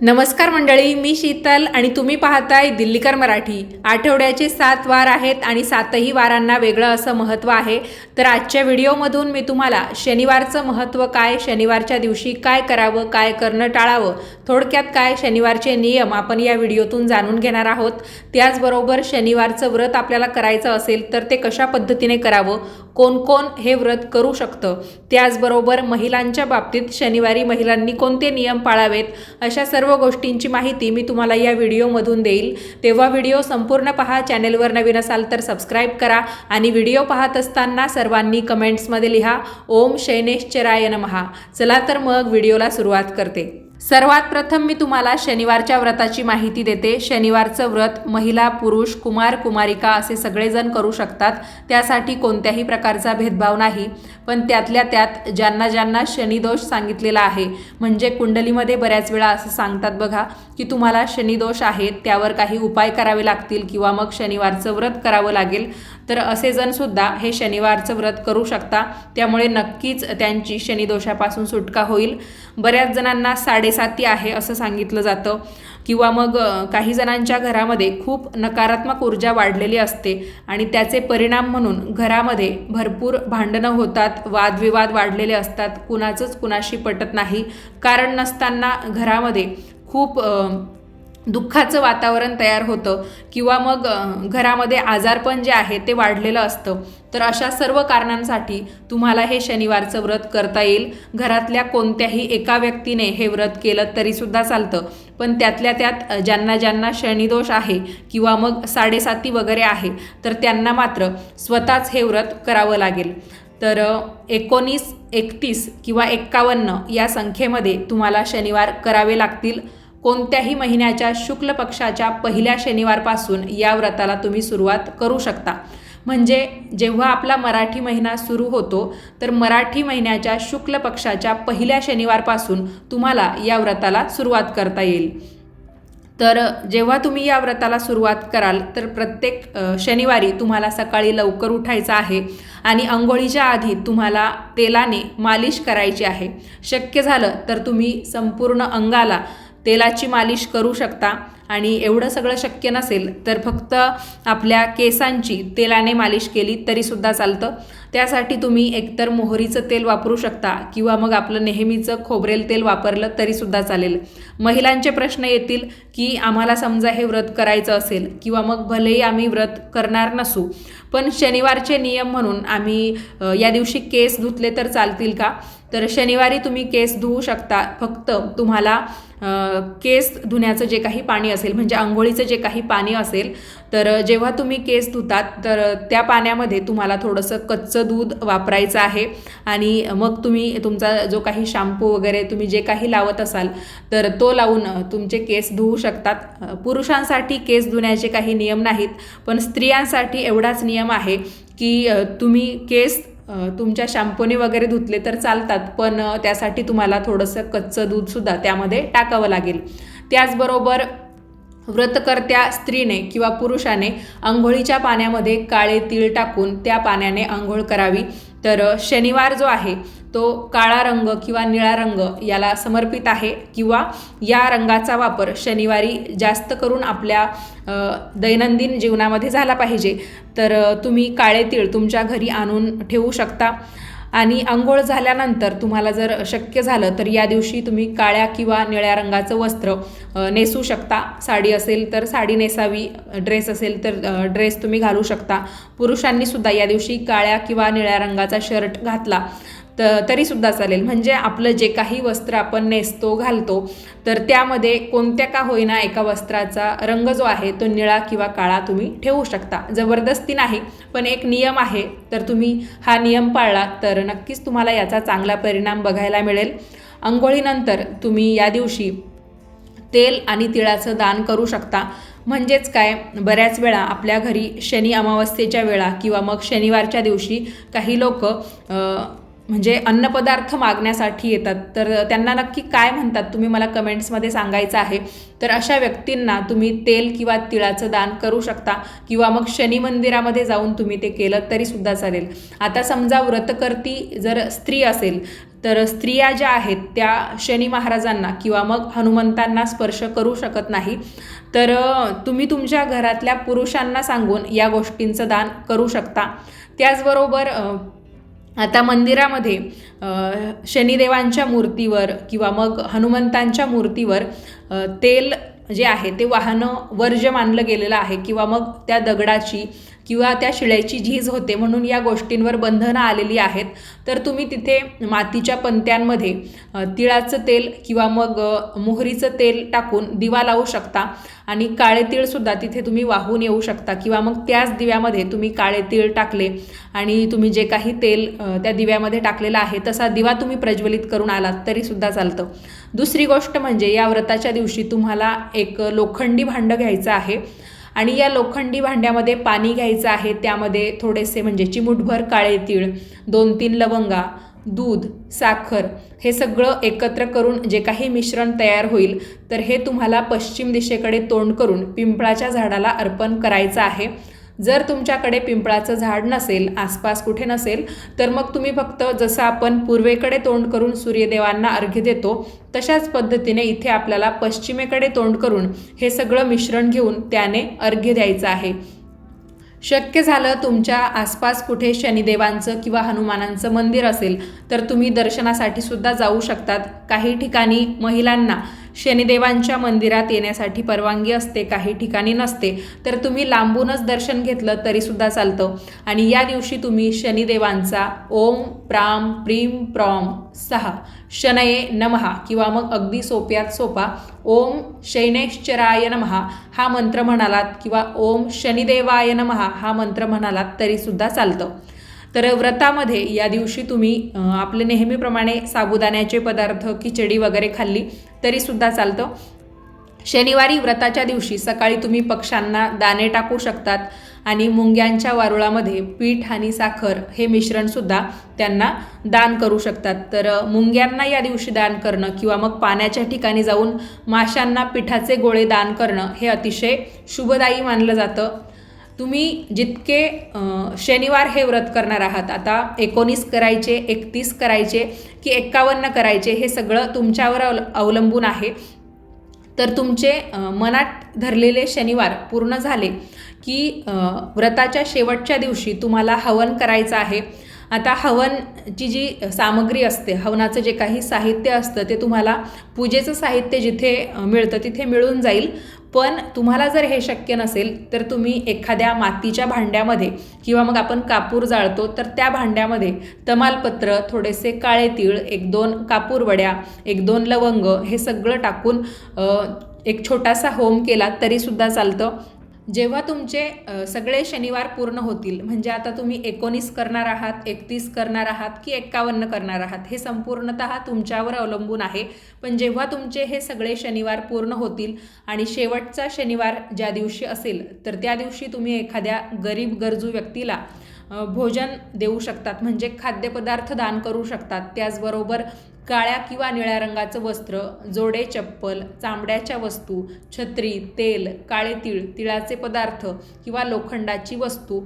नमस्कार मंडळी मी शीतल आणि तुम्ही पाहताय दिल्लीकर मराठी. आठवड्याचे सात वार आहेत आणि सातही वारांना वेगळं असं महत्त्व आहे. तर आजच्या व्हिडिओमधून मी तुम्हाला शनिवारचं महत्त्व काय शनिवारच्या दिवशी काय करावं काय करणं टाळावं थोडक्यात काय शनिवारचे नियम आपण या व्हिडिओतून जाणून घेणार आहोत. त्याचबरोबर शनिवारचं व्रत आपल्याला करायचं असेल तर ते कशा पद्धतीने करावं कोण कोण हे व्रत करू शकतं? त्याचबरोबर महिलांच्या बाबतीत शनिवारी महिलांनी कोणते नियम पाळावेत? अशा सर्व सर्व गोष्टींची माहिती मी तुम्हाला या व्हिडिओमधून देईल. तेव्हा व्हिडिओ संपूर्ण पहा चॅनेलवर नवीन असाल तर सबस्क्राईब करा आणि व्हिडिओ पाहत असताना सर्वांनी कमेंट्समध्ये लिहा ओम शैनेश्चराय नमहा चला तर मग व्हिडिओला सुरुवात करते. सर्वात प्रथम मी तुम्हाला शनिवारच्या व्रताची माहिती देते. शनिवारचं व्रत महिला पुरुष कुमार कुमारिका असे सगळेजण करू शकतात. त्यासाठी कोणत्याही प्रकारचा भेदभाव नाही. पण त्यातल्या त्यात ज्यांना ज्यांना शनिदोष सांगितलेला आहे म्हणजे कुंडलीमध्ये बऱ्याच वेळा असं सांगतात बघा की तुम्हाला शनिदोष आहे त्यावर काही उपाय करावे लागतील किंवा मग शनिवारचं व्रत करावं लागेल. तर असे जणसुद्धा हे शनिवारचं व्रत करू शकता. त्यामुळे नक्कीच त्यांची शनिदोषापासून सुटका होईल. बऱ्याच जणांना साडे साडेसाती आहे असं सांगितलं जातं. किंवा मग काही जणांच्या घरामध्ये खूप नकारात्मक ऊर्जा वाढलेली असते आणि त्याचे परिणाम म्हणून घरामध्ये भरपूर भांडणं होतात वादविवाद वाढलेले असतात. कुणाचंच कुणाशी पटत नाही. कारण नसताना घरामध्ये खूप दुःखाचं वातावरण तयार होतं किंवा मग घरामध्ये आजारपण जे आहे ते वाढलेलं असतं. तर अशा सर्व कारणांसाठी तुम्हाला हे शनिवारचं व्रत करता येईल. घरातल्या कोणत्याही एका व्यक्तीने हे व्रत केलं तरीसुद्धा चालतं. पण त्यातल्या त्यात ज्यांना ज्यांना शनिदोष आहे किंवा मग साडेसाती वगैरे आहे तर त्यांना मात्र स्वतःच हे व्रत करावं लागेल. तर एकोणीस एकतीस किंवा एक्कावन्न या संख्येमध्ये तुम्हाला शनिवार करावे लागतील. कोणत्याही महिन्याच्या शुक्ल पक्षाच्या पहिल्या शनिवारपासून या व्रताला तुम्ही सुरुवात करू शकता. म्हणजे जेव्हा आपला मराठी महिना सुरू होतो तर मराठी महिन्याच्या शुक्ल पक्षाच्या पहिल्या शनिवारपासून तुम्हाला या व्रताला सुरुवात करता येईल. तर जेव्हा तुम्ही या व्रताला सुरुवात कराल तर प्रत्येक शनिवारी तुम्हाला सकाळी लवकर उठायचं आहे आणि आंघोळीच्या आधी तुम्हाला तेलाने मालिश करायची आहे. शक्य झालं तर तुम्ही संपूर्ण अंगाला तेलाची मालिश करू शकता आणि एवढं सगळं शक्य नसेल तर फक्त आपल्या केसांची तेलाने मालिश केली तरीसुद्धा चालतं. त्यासाठी तुम्ही एकतर मोहरीचं तेल वापरू शकता किंवा मग आपलं नेहमीचं खोबरेल तेल वापरलं तरीसुद्धा चालेल. महिलांचे प्रश्न येतील की आम्हाला समजा हे व्रत करायचं असेल किंवा मग भलेही आम्ही व्रत करणार नसू पण शनिवारचे नियम म्हणून आम्ही या दिवशी केस धुतले तर चालतील का? तर शनिवारी तुम्ही केस धुवू शकता. फक्त तुम्हाला केस धुण्याचं जे काही पाणी असेल म्हणजे आंघोळीचं जे काही पाणी असेल तर जेव्हा तुम्ही केस धुतात तर त्या पाण्यामध्ये तुम्हाला थोडंसं कच्चं दूध वापरायचं आहे. आणि मग तुम्ही तुमचा जो काही शॅम्पू वगैरे तुम्ही जे काही लावत असाल तर तो लावून तुमचे केस धुवू शकतात. पुरुषांसाठी केस धुण्याचे काही नियम नाहीत पण स्त्रियांसाठी एवढाच नियम आहे की तुम्ही केस तुमच्या शॅम्पोने वगैरे धुतले तर चालतात पण त्यासाठी तुम्हाला थोडंसं कच्चं दूधसुद्धा त्यामध्ये टाकावं लागेल. त्याचबरोबर व्रतकर्त्या स्त्रीने किंवा पुरुषाने आंघोळीच्या पाण्यामध्ये काळे तीळ टाकून त्या पाण्याने आंघोळ करावी. तर शनिवार जो आहे तो काळा रंग किंवा निळा रंग याला समर्पित आहे किंवा या रंगाचा वापर शनिवारी जास्त करून आपल्या दैनंदिन जीवनामध्ये झाला पाहिजे. तर तुम्ही काळे तीळ तुमच्या घरी आणून ठेवू शकता. आणि आंघोळ झाल्यानंतर तुम्हाला जर शक्य झालं तर या दिवशी तुम्ही काळ्या किंवा निळ्या रंगाचं वस्त्र नेसू शकता. साडी असेल तर साडी नेसावी ड्रेस असेल तर ड्रेस तुम्ही घालू शकता. पुरुषांनी सुद्धा या दिवशी काळ्या किंवा निळ्या रंगाचा शर्ट घातला. त तरीसुद्धा चालेल. म्हणजे आपलं जे काही वस्त्र आपण नेसतो घालतो तर त्यामध्ये कोणत्या का होईना एका वस्त्राचा रंग जो आहे तो निळा किंवा काळा तुम्ही ठेवू शकता. जबरदस्ती नाही पण एक नियम आहे. तर तुम्ही हा नियम पाळला तर नक्कीच तुम्हाला याचा चांगला परिणाम बघायला मिळेल. आंघोळीनंतर तुम्ही या दिवशी तेल आणि तिळाचं दान करू शकता. म्हणजेच काय? बऱ्याच वेळा आपल्या घरी शनी अमावस्येच्या वेळा किंवा मग शनिवारच्या दिवशी काही लोक म्हणजे अन्नपदार्थ मागण्यासाठी येतात. तर त्यांना नक्की काय म्हणतात? तुम्ही मला कमेंट्समध्ये सांगायचं आहे. तर अशा व्यक्तींना तुम्ही तेल किंवा तिळाचं दान करू शकता किंवा मग शनी मंदिरामध्ये जाऊन तुम्ही ते केलं तरीसुद्धा चालेल. आता समजा व्रतकर्ती जर स्त्री असेल तर स्त्रिया ज्या आहेत त्या शनी महाराजांना किंवा मग हनुमंतांना स्पर्श करू शकत नाही. तर तुम्ही तुमच्या घरातल्या पुरुषांना सांगून या गोष्टींचं दान करू शकता. त्याचबरोबर आता मंदिरामध्ये शनिदेवांच्या मूर्तीवर किंवा मग हनुमंतांच्या मूर्तीवर तेल जे आहे ते वाहनं वर्ज्य मानलं गेलेलं आहे किंवा मग त्या दगडाची किंवा त्या शिळ्याची झीज होते म्हणून या गोष्टींवर बंधनं आलेली आहेत. तर तुम्ही तिथे मातीच्या पंत्यांमध्ये तिळाचं तेल किंवा मग मोहरीचं तेल टाकून दिवा लावू शकता आणि काळे तीळसुद्धा तिथे तुम्ही वाहून येऊ शकता किंवा मग त्याच दिव्यामध्ये तुम्ही काळे तीळ टाकले आणि तुम्ही जे काही तेल त्या दिव्यामध्ये टाकलेलं आहे तसा दिवा तुम्ही प्रज्वलित करून आलात तरीसुद्धा चालतं. दुसरी गोष्ट म्हणजे या व्रताच्या दिवशी तुम्हाला एक लोखंडी भांडं घ्यायचं आहे. आणि या लोखंडी भांड्यामध्ये पाणी घ्यायचं आहे. त्यामध्ये थोडेसे म्हणजे चिमूटभर काळे तीळ दोन तीन लवंगा दूध साखर हे सगळं एकत्र करून जे काही मिश्रण तयार होईल तर हे तुम्हाला पश्चिम दिशेकडे तोंड करून पिंपळाच्या झाडाला अर्पण करायचं आहे. जर तुमच्याकडे पिंपळाचं झाड नसेल आसपास कुठे नसेल तर मग तुम्ही फक्त जसं आपण पूर्वेकडे तोंड करून सूर्यदेवांना अर्घ्य देतो तशाच पद्धतीने इथे आपल्याला पश्चिमेकडे तोंड करून हे सगळं मिश्रण घेऊन त्याने अर्घ्य द्यायचं आहे. शक्य झालं तुमच्या आसपास कुठे शनिदेवांचं किंवा हनुमानांचं मंदिर असेल तर तुम्ही दर्शनासाठी सुद्धा जाऊ शकतात. काही ठिकाणी महिलांना शनिदेवांच्या मंदिरात येण्यासाठी परवानगी असते काही ठिकाणी नसते. तर तुम्ही लांबूनच दर्शन घेतलं तरीसुद्धा चालतं. आणि या दिवशी तुम्ही शनिदेवांचा ओम प्राम प्रीम प्रॉम सहा शनये नमहा किंवा मग अगदी सोप्यात सोपा ओम शैनेश्चराय नमहा हा मंत्र म्हणालात किंवा ओम शनिदेवाय नमहा हा मंत्र म्हणालात तरीसुद्धा चालतं. तर व्रतामध्ये या दिवशी तुम्ही आपले नेहमीप्रमाणे साबुदाण्याचे पदार्थ खिचडी वगैरे खाल्ली तरीसुद्धा चालतं. शनिवारी व्रताच्या दिवशी सकाळी तुम्ही पक्ष्यांना दाणे टाकू शकतात आणि मुंग्यांच्या वारुळामध्ये पीठ आणि साखर हे मिश्रणसुद्धा त्यांना दान करू शकतात. तर मुंग्यांना या दिवशी दान करणं किंवा मग पाण्याच्या ठिकाणी जाऊन माशांना पिठाचे गोळे दान करणं हे अतिशय शुभदायी मानलं जातं. तुम्ही जितके शनिवार हे व्रत करणार आहात आता एकोणीस करायचे एकतीस करायचे की एक्कावन्न करायचे हे सगळं तुमच्यावर अवल अवलंबून आहे. तर तुमचे मनात धरलेले शनिवार पूर्ण झाले की व्रताच्या शेवटच्या दिवशी तुम्हाला हवन करायचं आहे. आता हवनची जी सामग्री असते हवनाचं जे काही साहित्य असतं ते तुम्हाला पूजेचं साहित्य जिथे मिळतं तिथे मिळून जाईल. पण तुम्हाला जर हे शक्य नसेल तर तुम्ही एखाद्या मातीच्या भांड्यामध्ये किंवा मग आपण कापूर जाळतो तर त्या भांड्यामध्ये तमालपत्र थोडेसे काळे तीळ एक दोन कापूर वड्या एक दोन लवंग हे सगळं टाकून एक छोटासा होम केला तरीसुद्धा चालतं. जेव्हा तुमचे सगळे शनिवार पूर्ण होतील म्हणजे आता तुम्ही एकोणीस करणार आहात एकतीस करणार आहात की एक्कावन्न करणार आहात हे संपूर्णत तुमच्यावर अवलंबून आहे. पण जेव्हा तुमचे हे सगळे शनिवार पूर्ण होतील आणि शेवटचा शनिवार ज्या दिवशी असेल तर त्या दिवशी तुम्ही एखाद्या गरीब गरजू व्यक्तीला भोजन देऊ शकतात. म्हणजे खाद्यपदार्थ दान करू शकतात. त्याचबरोबर काळ्या किंवा निळ्या रंगाचं वस्त्र जोडे चप्पल चामड्याच्या वस्तू छत्री तेल काळे तिळ तिळाचे पदार्थ किंवा लोखंडाची वस्तू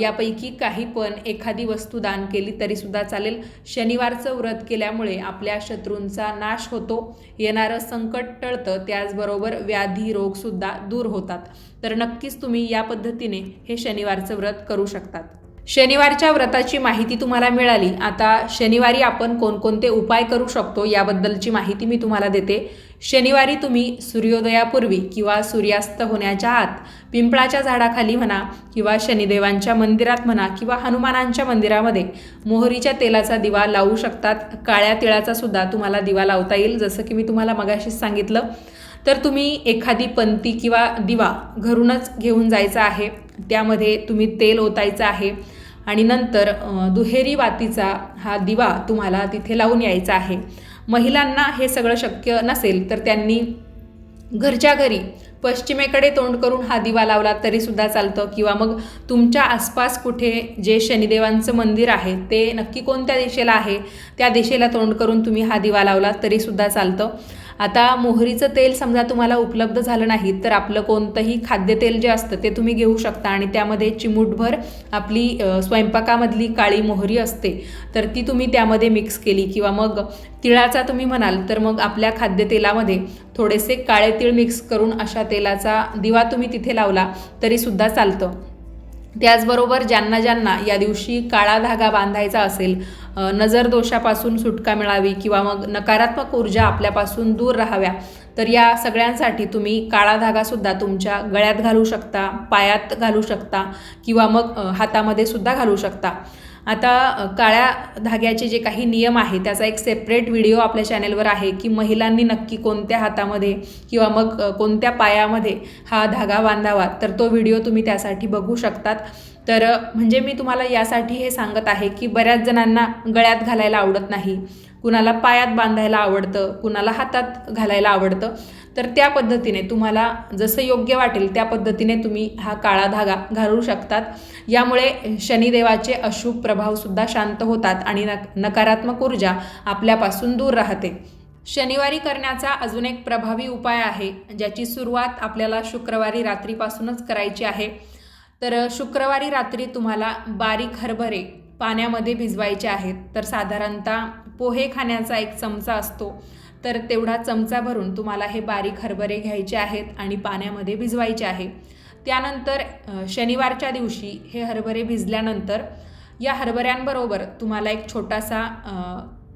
यापैकी काही पण एखादी वस्तू दान केली तरीसुद्धा चालेल. शनिवारचं व्रत केल्यामुळे आपल्या शत्रूंचा नाश होतो. येणारं संकट टळतं. त्याचबरोबर व्याधी रोगसुद्धा दूर होतात. तर नक्कीच तुम्ही या पद्धतीने हे शनिवारचं व्रत करू शकतात. शनिवारच्या व्रताची माहिती तुम्हाला मिळाली. आता शनिवारी आपण कोणकोणते उपाय करू शकतो याबद्दलची माहिती मी तुम्हाला देते. शनिवारी तुम्ही सूर्योदयापूर्वी किंवा सूर्यास्त होण्याच्या आत पिंपळाच्या झाडाखाली म्हणा किंवा शनिदेवांच्या मंदिरात म्हणा किंवा हनुमानांच्या मंदिरामध्ये मोहरीच्या तेलाचा दिवा लावू शकतात. काळ्या तिळाचा सुद्धा तुम्हाला दिवा लावता येईल. जसं की मी तुम्हाला मगाशीच सांगितलं तर तुम्ही एखादी पंती किंवा दिवा घरूनच घेऊन जायचा आहे. त्यामध्ये तुम्ही तेल ओतायचं आहे. आणि नंतर दुहेरी वातीचा हा दिवा तुम्हाला तिथे लावून यायचा आहे. महिलांना हे सगळं शक्य नसेल तर त्यांनी घरच्या घरी पश्चिमेकडे तोंड करून हा दिवा लावला तरीसुद्धा चालतं. किंवा मग तुमच्या आसपास कुठे जे शनिदेवांचं मंदिर आहे ते नक्की कोणत्या दिशेला आहे त्या दिशेला तोंड करून तुम्ही हा दिवा लावला तरीसुद्धा चालतं. आता मोहरीचं तेल समजा तुम्हाला उपलब्ध झालं नाही तर आपलं कोणतंही खाद्यतेल जे असतं ते तुम्ही घेऊ शकता. आणि त्यामध्ये चिमूटभर आपली स्वयंपाकामधली काळी मोहरी असते तर ती तुम्ही त्यामध्ये मिक्स केली. किंवा मग तिळाचा तुम्ही म्हणाल तर मग आपल्या खाद्यतेलामध्ये थोडेसे काळे तीळ मिक्स करून अशा तेलाचा दिवा तुम्ही तिथे लावला तरीसुद्धा चालतं. त्याचबरोबर ज्यांना ज्यांना या दिवशी काळा धागा बांधायचा असेल नजर दोषापासून सुटका मिळावी किंवा मग नकारात्मक ऊर्जा आपल्यापासून दूर राहाव्या तर या सगळ्यांसाठी तुम्ही काळा धागासुद्धा तुमच्या गळ्यात घालू शकता पायात घालू शकता किंवा मग हातामध्ये सुद्धा घालू शकता. आता काळ्या धाग्याचे जे काही नियम आहे त्याचा एक सेपरेट व्हिडिओ आपल्या चॅनेलवर आहे की महिलांनी नक्की कोणत्या हातामध्ये किंवा मग कोणत्या पायामध्ये हा धागा बांधावा तर तो व्हिडिओ तुम्ही त्यासाठी बघू शकतात. तर म्हणजे मी तुम्हाला यासाठी हे सांगत आहे की बऱ्याच जणांना गळ्यात घालायला आवडत नाही. कुणाला पायात बांधायला आवडतं कुणाला हातात घालायला आवडतं. तर त्या पद्धतीने तुम्हाला जसं योग्य वाटेल त्या पद्धतीने तुम्ही हा काळा धागा घालू शकतात. यामुळे शनिदेवाचे अशुभ प्रभावसुद्धा शांत होतात आणि नक नकारात्मक ऊर्जा आपल्यापासून दूर राहते. शनिवारी करण्याचा अजून एक प्रभावी उपाय आहे ज्याची सुरुवात आपल्याला शुक्रवारी रात्रीपासूनच करायची आहे. तर शुक्रवारी रात्री तुम्हाला बारीक हरभरे पाण्यामध्ये भिजवायचे आहेत. तर साधारणतः पोहे खाण्याचा एक चमचा असतो. तर तेवढा चमचा भरून तुम्हाला हे बारीक हरभरे घ्यायचे आहेत आणि पाण्यामध्ये भिजवायचे आहे. त्यानंतर शनिवारच्या दिवशी हे हरभरे भिजल्यानंतर या हरभऱ्यांबरोबर तुम्हाला एक छोटासा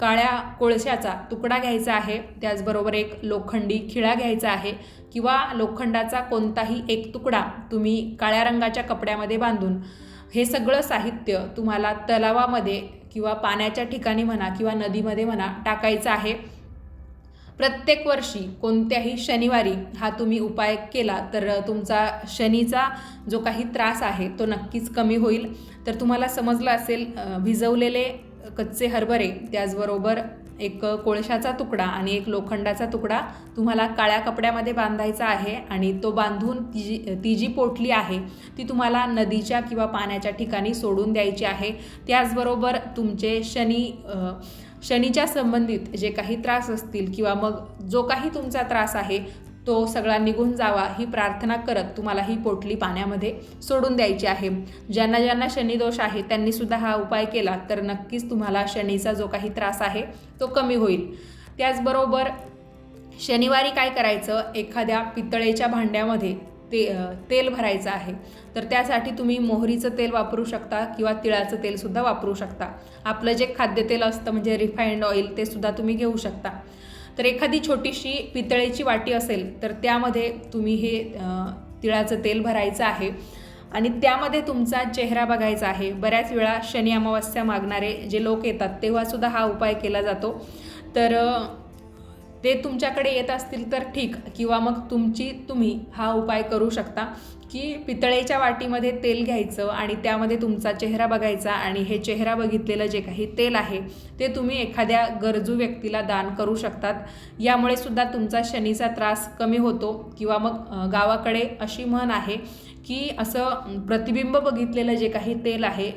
काळ्या कोळशाचा तुकडा घ्यायचा आहे. त्याचबरोबर एक लोखंडी खिळा घ्यायचा आहे किंवा लोखंडाचा कोणताही एक तुकडा तुम्ही काळ्या रंगाच्या कपड्यामध्ये बांधून हे सगळं साहित्य तुम्हाला तलावामध्ये किंवा पाण्याच्या ठिकाणी म्हणा किंवा नदीमध्ये म्हणा टाकायचं आहे. प्रत्येक वर्षी कोणत्याही शनिवारी हा तुम्ही उपाय केला तर तुमचा शनीचा जो काही त्रास आहे तो नक्कीच कमी होईल. तर तुम्हाला समजलं असेल भिजवलेले कच्चे हरभरे त्याचबरोबर एक कोळशाचा तुकडा आणि एक लोखंडाचा तुकडा तुम्हाला काळ्या कपड्यामध्ये बांधायचा आहे आणि तो बांधून ती जी ती जी पोटली आहे ती तुम्हाला नदीच्या किंवा पाण्याच्या ठिकाणी सोडून द्यायची आहे. त्याचबरोबर तुमचे शनी शनीच्या संबंधित जे काही त्रास असतील किंवा मग जो काही तुमचा त्रास आहे तो सगळा निघून जावा ही प्रार्थना करत तुम्हाला ही पोटली पाण्यामध्ये सोडून द्यायची आहे. ज्यांना ज्यांना शनिदोष आहे त्यांनी सुद्धा हा उपाय केला तर नक्कीच तुम्हाला शनीचा जो काही त्रास आहे तो कमी होईल. त्याचबरोबर शनिवारी काय करायचं एखाद्या पितळेच्या भांड्यामध्ये ते तेल भरायचं आहे तर त्यासाठी तुम्ही मोहरीचं तेल वापरू शकता किंवा तिळाचं तेलसुद्धा वापरू शकता. आपलं जे खाद्यतेल असतं म्हणजे रिफाईंड ऑइल ते सुद्धा तुम्ही घेऊ शकता. तर एखादी छोटीशी पितळेची वाटी असेल तर त्यामध्ये तुम्ही हे तिळाचं तेल भरायचं आहे. आणि त्यामध्ये तुमचा चेहरा बघायचा आहे. बऱ्याच वेळा शनी अमावस्या मागणारे जे लोक येतात तेव्हासुद्धा हा उपाय केला जातो. तर ते तुमच्याकडे येत असतील तर ठीक. किंवा मग तुमची तुम्ही हा उपाय करू शकता की पितळेच्या वाटीमध्ये तेल घ्यायचं आणि त्यामध्ये तुमचा चेहरा बघायचा आणि हे चेहरा बघितलेलं जे काही तेल आहे ते तुम्ही एखाद्या गरजू व्यक्तीला दान करू शकतात. यामुळे सुद्धा तुमचा शनीचा त्रास कमी होतो. किंवा मग गावाकडे अशी म्हण आहे की असं प्रतिबिंब बघितलेलं जे काही तेल आहे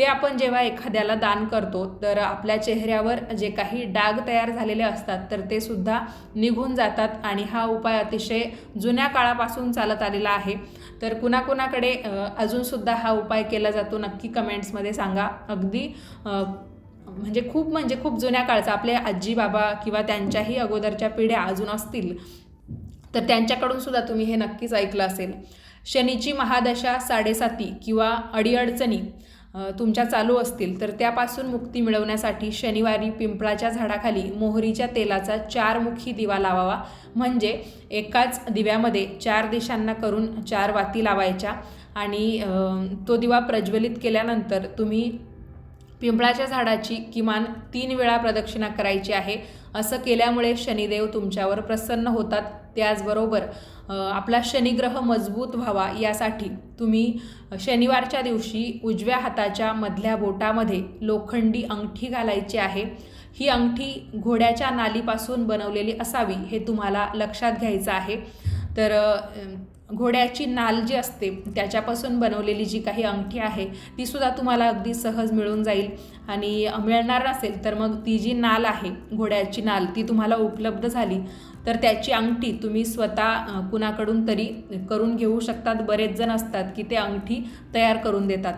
ते आपण जेव्हा एखाद्याला दान करतो तर आपल्या चेहऱ्यावर जे काही डाग तयार झालेले असतात तर ते सुद्धा निघून जातात आणि हा उपाय अतिशय जुन्या काळापासून चालत आलेला आहे. तर कुणाकुणाकडे अजूनसुद्धा हा उपाय केला जातो नक्की कमेंट्समध्ये सांगा. अगदी म्हणजे खूप म्हणजे खूप जुन्या काळचा आपले आजी बाबा किंवा त्यांच्याही अगोदरच्या पिढ्या अजून असतील तर त्यांच्याकडून सुद्धा तुम्ही हे नक्कीच ऐकलं असेल. शनीची महादशा साडेसाती किंवा अडीअडचणी तुमच्या चालू असतील तर त्यापासून मुक्ती मिळवण्यासाठी शनिवारी पिंपळाच्या झाडाखाली मोहरीच्या तेलाचा चारमुखी दिवा लावावा. म्हणजे एकाच दिव्यामध्ये चार दिशांना करून चार वाती लावायच्या आणि तो दिवा प्रज्वलित केल्यानंतर तुम्ही पिंपळाच्या झाडाची किमान तीन वेळा प्रदक्षिणा करायची आहे. असं केल्यामुळे शनिदेव तुमच्यावर प्रसन्न होतात. त्याचबरोबर आपला शनिग्रह मजबूत व्हावा यासाठी तुम्ही शनिवारच्या दिवशी उजव्या हाताच्या मधल्या बोटामध्ये लोखंडी अंगठी घालायची आहे. ही अंगठी घोड्याच्या नालीपासून बनवलेली असावी हे तुम्हाला लक्षात घ्यायचं आहे. तर घोड्याची नाल जी असते त्याच्यापासून बनवलेली जी काही अंगठी आहे ती सुद्धा तुम्हाला अगदी सहज मिळून जाईल. आणि मिळणार नसेल तर मग ती जी नाल आहे घोड्याची नाल ती तुम्हाला उपलब्ध झाली. तर त्याची अंगठी तुम्ही स्वतः कुणाकडून तरी करून घेऊ शकतात. बरेच जण असतात की ते अंगठी तयार करून देतात.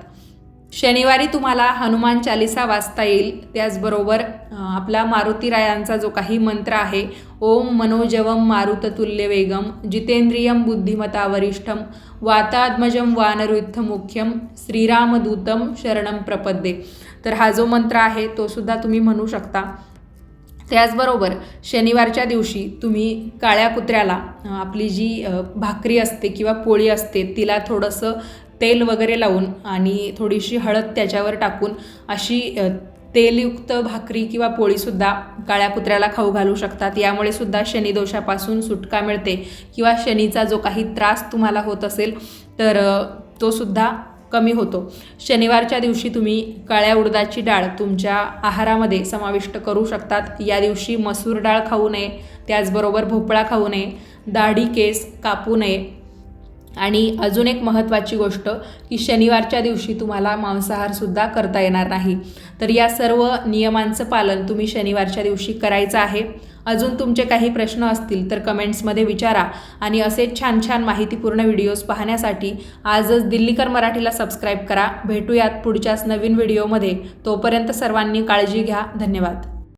शनिवारी तुम्हाला हनुमान चालिसा वाचता येईल. त्याचबरोबर आपला मारुतीरायांचा जो काही मंत्र आहे ओम मनोजवम मारुततुल्य वेगम जितेंद्रियम बुद्धिमता वरिष्ठम वातात्मजम वानरुत्थ मुख्यम श्रीरामदूतम शरणम प्रपद्ये. तर हा जो मंत्र आहे तो सुद्धा तुम्ही म्हणू शकता. त्याचबरोबर शनिवारच्या दिवशी तुम्ही काळ्या कुत्र्याला आपली जी भाकरी असते किंवा पोळी असते तिला थोडंसं तेल वगैरे लावून आणि थोडीशी हळद त्याच्यावर टाकून अशी तेलयुक्त भाकरी किंवा पोळीसुद्धा काळ्या कुत्र्याला खाऊ घालू शकतात. यामुळे सुद्धा शनिदोषापासून सुटका मिळते किंवा शनीचा जो काही त्रास तुम्हाला होत असेल तर तो सुद्धा कमी होतो. शनिवारच्या दिवशी तुम्ही काळ्या उडदाची डाळ तुमच्या आहारामध्ये समाविष्ट करू शकतात. या दिवशी मसूर डाळ खाऊ नये त्याचबरोबर भोपळा खाऊ नये दाढी केस कापू नये आणि अजून एक महत्त्वाची गोष्ट की शनिवारच्या दिवशी तुम्हाला मांसाहारसुद्धा करता येणार नाही. तर या सर्व नियमांचं पालन तुम्ही शनिवारच्या दिवशी करायचं आहे. अजून तुमचे काही प्रश्न असतील तर कमेंट्समध्ये विचारा आणि असे छान छान माहितीपूर्ण व्हिडिओज पाहण्यासाठी आजच दिल्लीकर मराठीला सबस्क्राईब करा. भेटूयात पुढच्याच नवीन व्हिडिओमध्ये. तोपर्यंत सर्वांनी काळजी घ्या. धन्यवाद.